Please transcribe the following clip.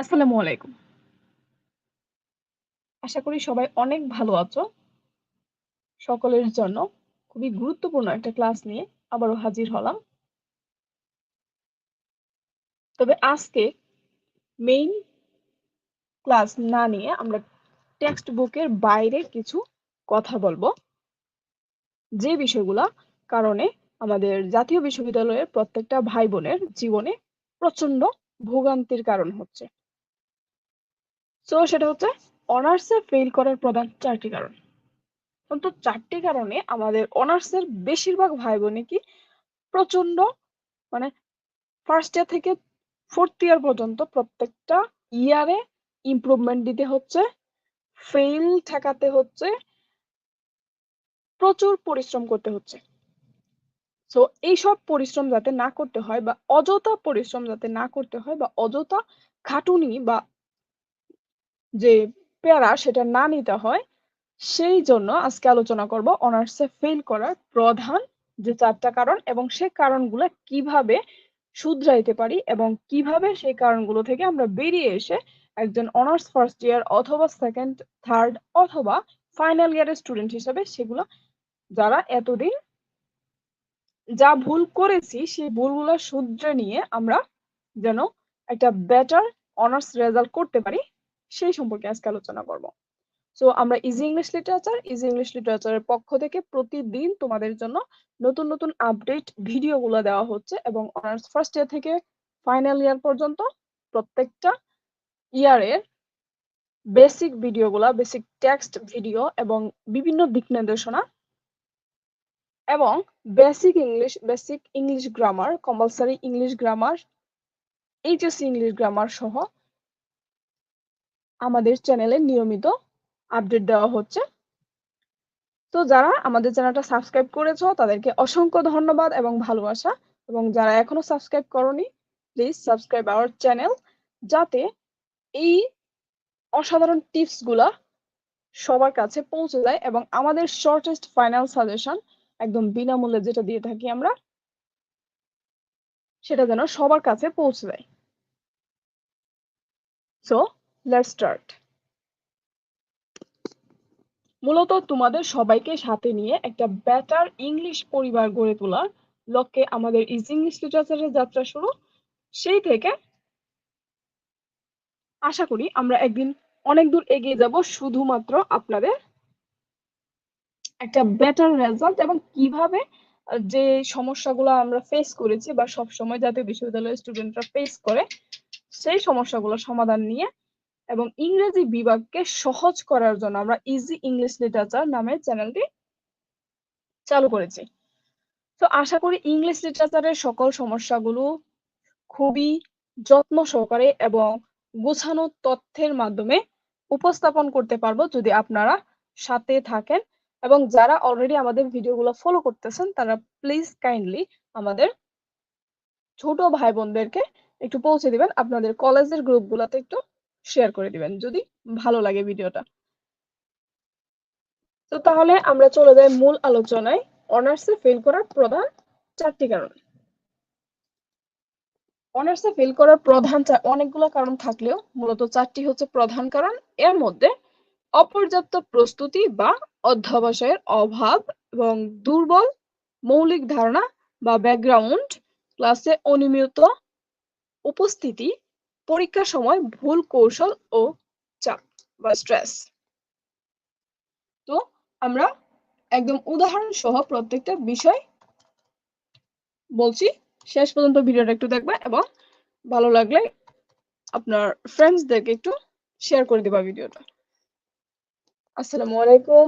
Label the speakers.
Speaker 1: আসসালামু আলাইকুম। আশা করি সবাই অনেক ভালো আছো। সকলের জন্য খুবই গুরুত্বপূর্ণ একটা ক্লাস নিয়ে আবারও হাজির হলাম। তবে আজকে মেইন ক্লাস না নিয়ে আমরা টেক্সট বুকের বাইরে কিছু কথা বলব। যে বিষয়গুলা কারণে আমাদের জাতীয় বিশ্ববিদ্যালয়ের প্রত্যেকটা ভাই-বোনের জীবনে প্রচণ্ড ভোগান্তির কারণ হচ্ছে। সো সেটা হচ্ছে অনার্সে ফেইল করার প্রধান ৪ টি কারণ। অন্তত ৪ টি কারণে আমাদের অনার্সের বেশিরভাগ ভাই-বোনই কি প্রচণ্ড মানে ফার্স্ট ইয়ার থেকে ফোর্থ ইয়ার পর্যন্ত প্রত্যেকটা ইয়ারে ইমপ্রুভমেন্ট দিতে হচ্ছে, ফেইল ঠেকাতে হচ্ছে। প্রচুর পরিশ্রম করতে হচ্ছে। সো এইসব পরিশ্রম যাতে না করতে হয় বা অযথা পরিশ্রম যাতে না করতে হয় বা অযথা খাটুনি বা যে প্যারা সেটা না নিতে হয়, সেই জন্য আজকে আলোচনা করব অনার্সে ফেল করার প্রধান যে চারটা কারণ এবং সে কারণগুলো কীভাবে শুধরাইতে পারি এবং কীভাবে সেই কারণগুলো থেকে আমরা বেরিয়ে এসে একজন অনার্স ফার্স্ট ইয়ার অথবা সেকেন্ড, থার্ড অথবা ফাইনাল ইয়ারের স্টুডেন্ট হিসেবে সেগুলো যারা এতদিন যা ভুল করেছি সেই ভুলগুলো শুধরে নিয়ে আমরা যেন একটা বেটার অনার্স রেজাল্ট করতে পারি। সেই সম্পর্কে আজকে আলোচনা করব। সো আমরা easy English literature, easy English লিটারেচারের পক্ষ থেকে প্রতিদিন তোমাদের জন্য নতুন, নতুন আপডেট ভিডিওগুলো দেওয়া হচ্ছে এবং অনার্স ফার্স্ট ইয়ার থেকে ফাইনাল ইয়ার পর্যন্ত প্রত্যেকটা ইয়ারের বেসিক ভিডিওগুলা, বেসিক টেক্সট ভিডিও এবং বিভিন্ন দিক নির্দেশনা এবং basic English, basic English grammar, compulsory English grammar, HSC English grammar সহ আমাদের চ্যানেলে নিয়মিত আপডেট দেওয়া হচ্ছে। তো যারা আমাদের চ্যানেলটা সাবস্ক্রাইব করেছ, তাদেরকে অসংখ্য ধন্যবাদ এবং ভালোবাসা এবং যারা এখনও সাবস্ক্রাইব করোনি প্লিজ সাবস্ক্রাইব আওয়ার চ্যানেল যাতে এই অসাধারণ টিপসগুলা সবার কাছে পৌঁছে যায় এবং আমাদের শর্টেস্ট ফাইনাল সাজেশন একদম বিনামূল্যে যেটা দিয়ে থাকি আমরা, সেটা যেন সবার কাছে পৌঁছে যায় সো লেটস স্টার্ট মূলত তোমাদের সবাইকে সাথে নিয়ে একটা বেটার ইংলিশ পরিবার গড়ে তোলার লক্ষ্যে আমাদের ইজ ইংলিশ লিটারেচারের যাত্রা শুরু। সেই থেকে আশা করি আমরা একদিন অনেক দূর এগিয়ে যাব শুধুমাত্র আপনাদের একটা বেটার রেজাল্ট এবং কীভাবে যে সমস্যাগুলো আমরা ফেস করেছি বা সব সময় জাতীয় বিশ্ববিদ্যালয়ের স্টুডেন্টরা ফেস করে, সেই সমস্যাগুলো সমাধান নিয়ে এবং ইংরেজি বিভাগকে সহজ করার জন্য আমরা ইজি ইংলিশ লিটারেচার নামে চ্যানেলটি চালু করেছি। তো আশা করি ইংলিশ লিটারেচারের সকল সমস্যাগুলো খুবই যত্ন সহকারে এবং গোছানো তথ্যের মাধ্যমে উপস্থাপন করতে পারব যদি আপনারা সাথে থাকেন এবং যারা অলরেডি আমাদের ভিডিওগুলো ফলো করতেছেন, তারা প্লিজ কাইন্ডলি আমাদের ছোট ভাই বোনদেরকে একটু পৌঁছে দিবেন। আপনাদের কলেজের গ্রুপগুলোতে একটু শেয়ার করে দিবেন, যদি ভালো লাগে ভিডিওটা তো তাহলে আমরা চলে যাই মূল আলোচনায়। অনার্সে ফেল করার প্রধান চারটি কারণ। অনার্সে ফেল করার প্রধান অনেকগুলো কারণ থাকলেও মূলত চারটি হচ্ছে প্রধান কারণ। এর মধ্যে অপর্যাপ্ত প্রস্তুতি বা অধ্যবসায়ের অভাব এবং দুর্বল মৌলিক ধারণা বা ব্যাকগ্রাউন্ড ক্লাসে অনিয়মিত উপস্থিতি পরীক্ষার সময় ভুল কৌশল ও চাপ বা স্ট্রেস তো আমরা একদম উদাহরণ সহ প্রত্যেকটা বিষয় বলছি। শেষ পর্যন্ত ভিডিওটা একটু দেখবে এবং ভালো লাগলে আপনার ফ্রেন্ডসদেরকে একটু শেয়ার করে দিবা ভিডিওটা। আসসালামু আলাইকুম।